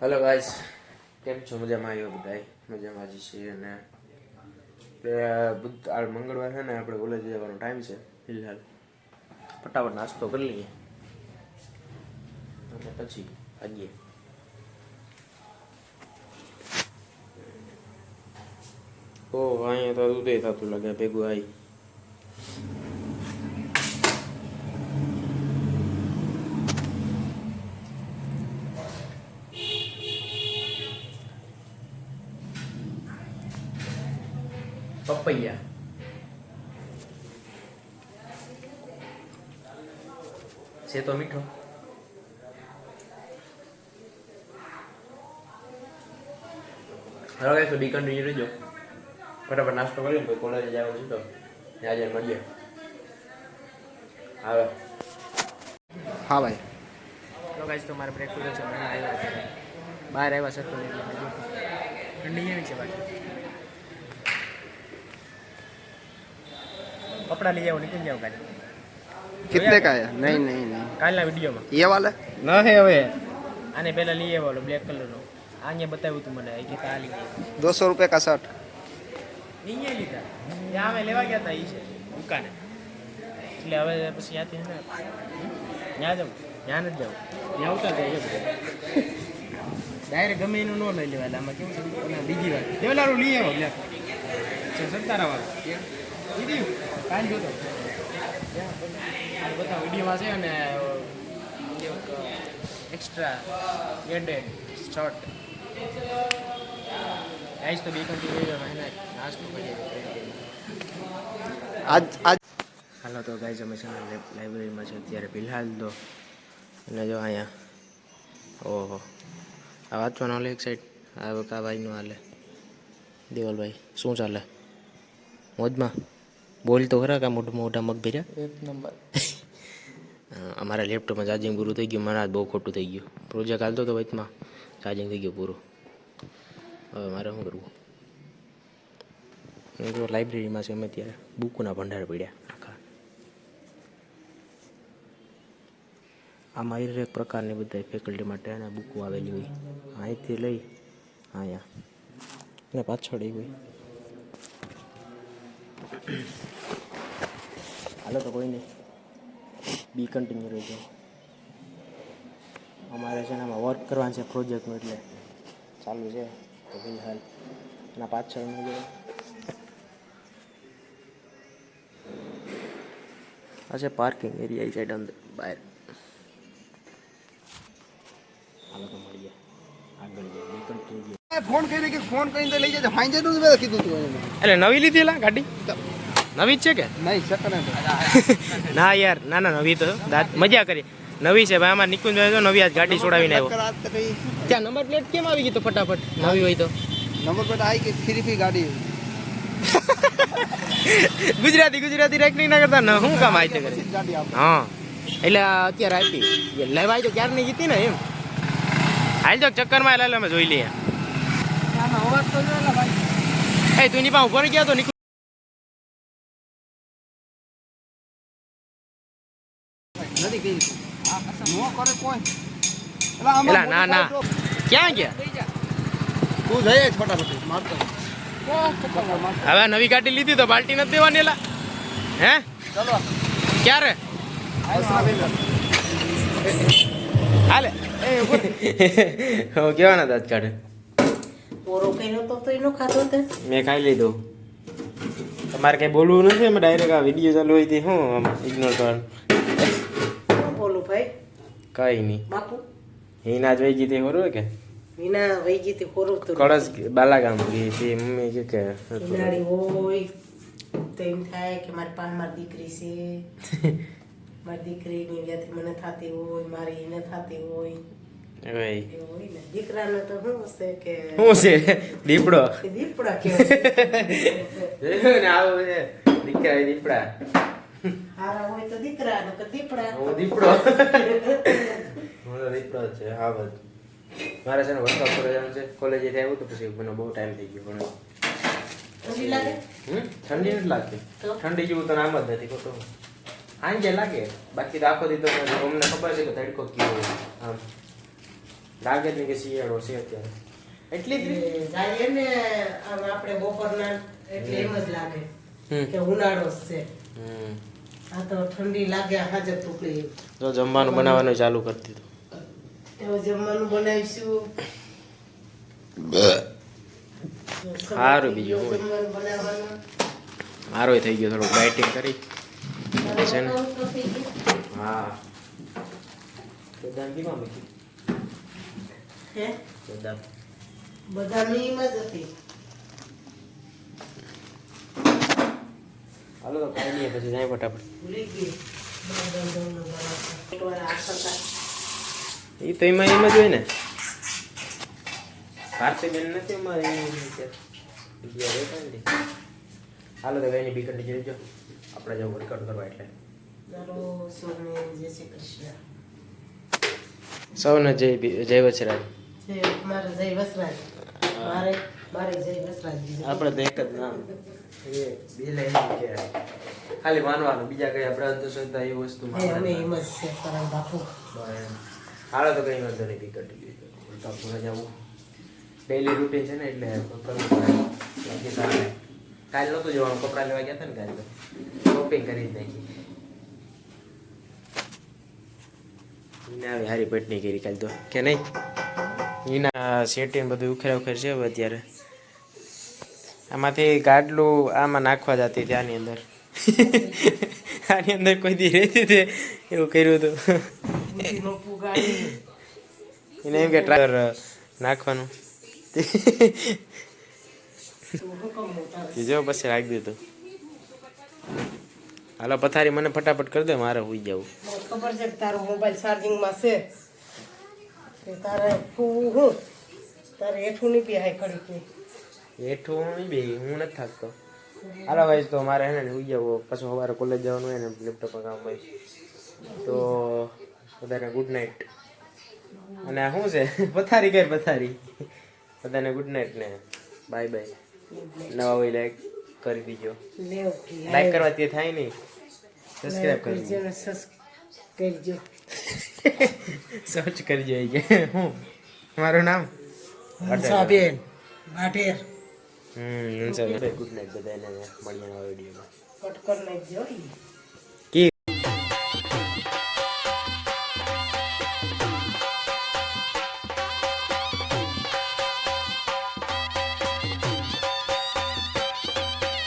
Hello guys કેમ છો? મજામાં આવ્યો બધાય? મજામાં જ છીએ અને બુધ આ મંગળવાર છે ને, આપણે કોલેજ જવાનો ટાઈમ છે, ફિલહાલ. ફટાફટ નાસ્તો કરી લઈએ. અને પછી આવીએ ઓ, અહીંયા તો ઉદય થતું લાગે, ભેગું આવી પપૈયા છે તો મીઠો હવે તો બી કન્ટિન્યુ રહેજો ફટાફટ નાસ્તો કરી પછી કોલેજ જાવ છું તો ત્યાં જઈને મળીએ આવે હા ભાઈ તો ગાઈસ તો મારે બ્રેક છે મને આવ્યા છે બહાર આવ્યા છે તો. ઠંડી કેવી છે બાકી કપડાં લઈ આવો નીકળી જાવ કાલે कितने का है नहीं नहीं नहीं કાલના વિડીયોમાં ये वाला ના હે હવે આને પહેલા લઈ આવ્યો બ્લેક કલરનો અહીંયા બતાવ્યું તું મને કે આ લઈ આવ્યો दो सौ रुपये का शर्ट અહીંયા લીધા ત્યાં અમે લેવા ગયા હતા એ છે દુકાને એટલે હવે પછી ત્યાંથી છે ને ત્યાં જાઉં ત્યાં નથી જાઉં ત્યાં ઉતાર જાય ડાયરેક્ટ ગમે એનું ન લઈ લેવાય એટલે આમાં કેવું છે ઓલા બીજી વાત દેવલારું લઈ આવો લે સત્તારા વાળા કાંઈ છે અને એક્સ્ટ્રા એડેડ શોર્ટ આજ તો બે કન્ટિન્યુ મહિને નાસ્તો કરીએ આજ આજ. હાલો તો ગાઈઝ અમે છે લાઇબ્રેરીમાં છે અત્યારે ફિલહાલ તો અને જો અહીંયા ઓહો. આ વાંચવાનો લે એક સાઈડ આ ભાઈનું હાલે. દેવલભાઈ શું ચાલે? મોજમાં? બોલ તો ખરા કા મોટા મોટા મગ ભર્યા? એક નંબર. અમારા લેપટોપમાં ચાર્જિંગ પૂરું થઈ ગયું મારા બહુ ખોટું થઈ ગયું. પ્રોજેક્ટ હાલતો હતો વચમાં ચાર્જિંગ થઈ ગયું પૂરું. હવે મારે શું કરવું? હું જો લાઇબ્રેરીમાં છે અમે ત્યારે બુકોના ભંડાર પડ્યા આખા. આમાં એક પ્રકારની બધા ફેકલ્ટી માટે અને બુકો આવેલી હોય. અહીંથી લઈ અહીંયા. અને પાછળ હોય. હાલો તો કોઈ નહીં બી કન્ટિન્યુ રહેજો. અમારે છે ને આમાં વર્ક કરવાનું છે પ્રોજેક્ટનું એટલે. ચાલુ છે. તો ફિલહાલ એના પાછળનું જો આ છે પાર્કિંગ એરિયા એ સાઈડ અંદર, બહાર. હાલો તો મળીએ. આગળ જઈએ. બી કન્ટિન્યુ ફોન કરી કે ફોન કરીને તો લઈ જજો. ફાઈન જતું મેં કીધું તું એટલે નવી લીધી લા ગાડી? નવી જ છે કે? નહીં સેકન્ડ ના યાર ના ના નવી તો. દાંત મજા કરી. નવી છે ભાઈ આમાં નિકુંજ તો નવી આજ ગાડી છોડાવીને આવ્યો. તો ત્યાં નંબર પ્લેટ કેમ આવી ગઈ તો ફટાફટ? નવી હોય તો. નંબર પ્લેટ આવી ગઈ ફ્રી ફ્રી ગાડી. ગુજરાતી ગુજરાતી રાખ નહીં ના કરતા. ને શું કામ આવી કરે? ગાડી હા. એટલે અત્યારે આપી. લેવાય તો ક્યારે નહીં જીતી ને એમ? હાલ તો ચક્કરમાં લાલ અમે જોઈ લઈએ. એ તું ની પાસે ઉપર ગયા તો નીકળ. નથી કઈ નો કરે કોઈ. એલા ના ના. ક્યાં ગયા? તું જઈએ ફટાફટ મારતો. હવે નવી ગાડી લીધી તો બાલ્ટી નથી દેવાની એલા. હે? ચલો. ક્યારે? હાલે કેવાના દાંત કાઢે? કર્યો તો તો એનો ખાધો તે. મેં ખાઈ લીધો. તમારે કઈ બોલવું નથી? અમે ડાયરેક્ટ આ વીડિયો ચાલુ હોય તે હું આમ ઇગ્નોર કરવાનું. બોલું ભાઈ? કઈ નહીં. બાપુ? હિના જ વહી ગઈ તે ખરું કે? હિના વહી ગઈ તે હોરું તો કળશ બાલાગામ ગઈ તે મમ્મી કે કે હિનાડી હોય તો એમ થાય કે મારી પાસે મારી દીકરી છે. મારી દીકરીની વ્યાથી મને થતી હોય મારી એને થતી હોય. દીકરાનો તો શું હશે કે શું છે? દીપડો? કે દીપડા ને આવું છે? દીકરા દીપડા. હારા હોય તો દીકરા કે દીપડા. હું દીપડો? હું દીપડો જ છે હા બસ. મારે છે ને વસવા પર જવાનું છે. કોલેજે આવ્યું તો પછી મને બહુ ટાઈમ થઈ ગયો પણ ઠંડી લાગે? ઠંડી નથી લાગતી. તો? ઠંડી જેવું તો નામ જ નથી ખોટું. સાંજે લાગે. બાકી તો આખો દીધો તો અમને ખબર છે કે તડકો કેવો આમ. લાગે જ નહીં કે શિયાળો છે અત્યારે એટલી જ જાય ને આમ આપણે બપોરના એટલે એમ જ લાગે હમ. કે ઉનાળો છે હમ. આ તો ઠંડી લાગે હાજર ટુકડી તો જમવાનું બનાવવાનું ચાલુ કરી દીધું તો જમવાનું બનાવીશું સારું બીજું હોય. જમવાનું થઈ ગયો થોડુંક ડાયટિંગ કરી છે ને? હા તો થઈ ગયું. હા બદામ બદામ જ હતી. હાલો તો ખાઈ લઈએ પછી જાય ફટાફટ. ભૂલી ગઈ. એ તો એમાં એમ જ હોય ને. ભારતી નથી અમારે હાલો તો એની બીકટ જોઈ જો. આપણે જો વર્કઆઉટ કરવા એટલે. સૌને જય શ્રી કૃષ્ણ. સૌને જય જય વચરાજ. મારે જય વસરાજ. મારે મારે જય વસરાજ આપણે તો એક જ નામ. એ કે ખાલી માનવાનું બીજા કઈ આપણે અંધશ્રદ્ધા એ વસ્તુ અમે એમ જ છે પરમ બાપુ. હાલો તો કઈ વાંધો નહીં બીકટ વર્કઆઉટ જવું. ડેઈલી રૂટીન છે ને એટલે કરવું પડે. બાકી કાલે નહોતું જવાનું કપડાં લેવા ગયા હતા ને કાલે શોપિંગ કરી જ નાખી. આવી હારી પટની કરી કાલે તો. કે નહીં? એના શેટી ને બધું ઉખેર ઉખેર છે અત્યારે. આમાંથી ગાડલું આમાં નાખવા જતી હતી આની અંદર. આની અંદર કોઈ દી રહેતી હતી એવું કર્યું હતું એને એમ કે ટ્રાયર નાખવાનું. જો પછી રાખી દીધું. હાલો પથારી મને ફટાફટ કરી દે, મારે હોઈ જવું. ખબર છે તારો મોબાઈલ ચાર્જિંગમાં છે. કે તારે હું હું? તારે હેઠું નહીં પી હાઈ કરી કે. હેઠું નહીં બે હું નથી થાકતો. હાલો ભાઈ તો મારે હે ને હોઈ જવું પાછું સવારે કોલેજ જવાનું હોય ને લેપટોપ કામ હોય. તો બધાને ગુડ નાઇટ અને આ શું છે? પથારી કઈ પથારી. બધાને ગુડ નાઇટ ને. બાય બાય નવા હોય લાઈક કરી દીજો. લાઈક કરવા તે થાય નહીં. સબસ્ક્રાઇબ કરી કરજો. સર્ચ કરજો એ કે હું? મારું નામ? હંસાબેન વાઢેર. હમ ગુડ નાઇટ બધાને. મળીએ નવા વિડીયોમાં. કટ કર નાખજો.